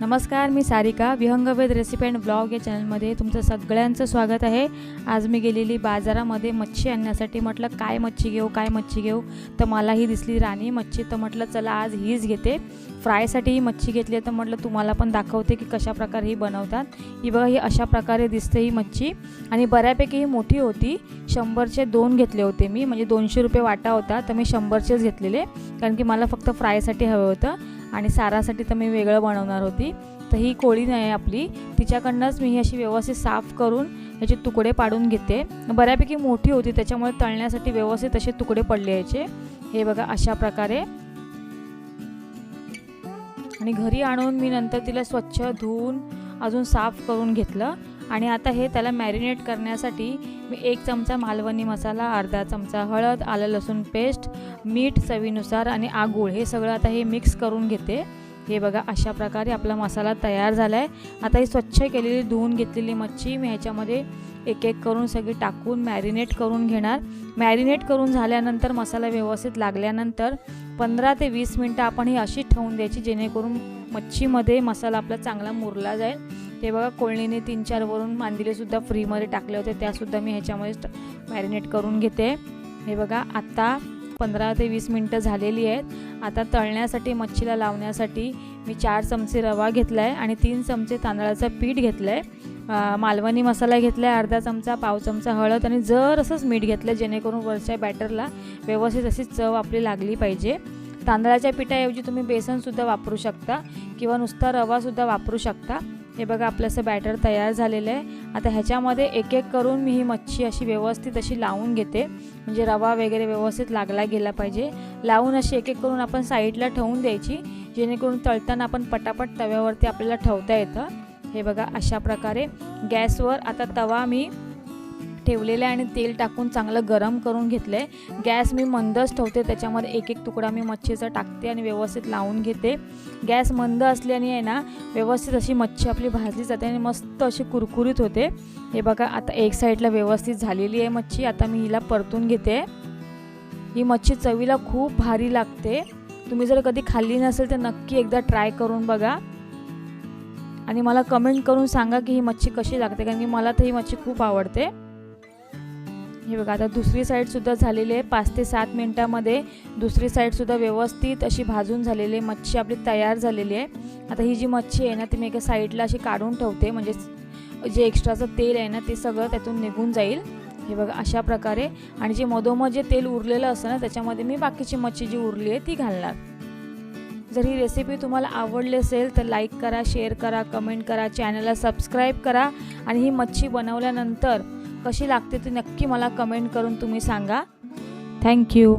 नमस्कार मी Sarika. Vihangaved recipe and blog या चॅनलमध्ये तुमचं सगळ्यांचं स्वागत आहे. आज मी गेलेली बाजारामध्ये मच्छी आणण्यासाठी म्हटलं काय मच्छी घेऊ काय मच्छी घेऊ? तर मला ही दिसली राणी. मच्छी तर म्हटलं चला आज हीच घेते. फ्रायसाठी ही मच्छी घेतली आहे तर म्हटलं तुम्हाला पण दाखवते की कशा प्रकारे ही बनवतात. ही बघा ही अशा प्रकारे दिसते ही मच्छी. आणि बऱ्यापैकी ही मोठी होती. शंभरचे दोन घेतले होते मी. म्हणजे दोनशे रुपये वाटा होता तर मी शंभरचेच घेतलेले. कारण की मला फक्त फ्रायसाठी हवं होतं. आणि सारासाठी तर मी वेगळं बनवणार होती. तर ही कोळी नाही आपली. तिच्याकडनंच मी ही अशी व्यवस्थित साफ करून याचे तुकडे पाडून घेते. बऱ्यापैकी मोठी होती त्याच्यामुळे तळण्यासाठी व्यवस्थित असे तुकडे पडले याचे. हे बघा अशा प्रकारे. आणि घरी आणून मी नंतर तिला स्वच्छ धुवून अजून साफ करून घेतलं. आणि आता हे त्याला मॅरिनेट करण्यासाठी मी एक चमचा मालवणी मसाला अर्धा चमचा हळद आलं लसूण पेस्ट मीठ चवीनुसार आणि आगूळ हे सगळं आता हे मिक्स करून घेते. हे बघा अशा प्रकारे आपला मसाला तयार झाला आहे आता ही स्वच्छ केलेली धुवून घेतलेली मच्छी मी ह्याच्यामध्ये एक एक करून सगळी टाकून मॅरिनेट करून घेणार. मॅरिनेट करून झाल्यानंतर मसाला व्यवस्थित लागल्यानंतर पंधरा ते वीस मिनटं आपण ही अशी ठेवून द्यायची जेणेकरून मच्छीमध्ये मसाला आपला चांगला मुरला जाईल. ते बघा कोळणीने तीन चार वरून मांदिलेसुद्धा फ्रीमध्ये टाकले होते. त्यासुद्धा मी ह्याच्यामध्ये मॅरिनेट करून घेते. हे बघा आत्ता पंधरा ते वीस मिनटं झालेली आहेत. आता तळण्यासाठी मच्छीला लावण्यासाठी मी चार चमचे रवा घेतला आहे आणि तीन चमचे तांदळाचं पीठ घेतलं आहे मालवणी मसाला घेतला आहे अर्धा चमचा पाव चमचा हळद आणि जर असंच मीठ घेतलं जेणेकरून वरच्या बॅटरला व्यवस्थित अशी चव आपली लागली पाहिजे. तांदळाच्या पिठाऐवजी तुम्ही बेसनसुद्धा वापरू शकता किंवा नुसता रवासुद्धा वापरू शकता. हे बघा आपलं असं बॅटर तयार झालेलं आहे. आता ह्याच्यामध्ये एक एक करून मी ही मच्छी अशी व्यवस्थित अशी लावून घेते. म्हणजे रवा वगैरे व्यवस्थित लागला गेला पाहिजे. लावून अशी एक एक करून आपण साईडला ठेवून द्यायची जेणेकरून तळताना आपण पटापट तव्यावरती आपल्याला ठेवता येतं. हे बघा अशा प्रकारे गॅसवर आता तवा मी ठेवलेलं आहे आणि तेल टाकून चांगलं गरम करून घेतलं आहे गॅस मी मंदच ठेवते त्याच्यामध्ये एक एक तुकडा मी मच्छीचा टाकते आणि व्यवस्थित लावून घेते. गॅस मंद असल्याने आहे ना व्यवस्थित अशी मच्छी आपली भाजली जाते आणि मस्त अशी कुरकुरीत होते. हे बघा आता एक साईडला व्यवस्थित झालेली आहे मच्छी. आता मी हिला परतून घेते. ही मच्छी चवीला खूप भारी लागते. तुम्ही जर कधी खाल्ली नसेल तर नक्की एकदा ट्राय करून बघा. आणि मला कमेंट करून सांगा की ही मच्छी कशी लागते कारण की मला तर ही मच्छी खूप आवडते. हे बघा आता दुसरी साईडसुद्धा झालेली आहे. पाच ते सात मिनटामध्ये दुसरी साईडसुद्धा व्यवस्थित अशी भाजून झालेली आहे. मच्छी आपली तयार झालेली आहे. आता ही जी मच्छी आहे ना ती मी एका साईडला अशी काढून ठेवते. म्हणजे जे एक्स्ट्राचं तेल आहे ना ते सगळं त्यातून निघून जाईल. हे बघा अशा प्रकारे. आणि जे मधोमध जे तेल उरलेलं असतं ना त्याच्यामध्ये मी बाकीची मच्छी जी उरली आहे ती घालणार. जर ही रेसिपी तुम्हाला आवडली असेल तर लाईक करा शेअर करा कमेंट करा चॅनलला सबस्क्राईब करा. आणि ही मच्छी बनवल्यानंतर कशी लागते ती नक्की मला कमेंट करून तुम्ही सांगा. थँक्यू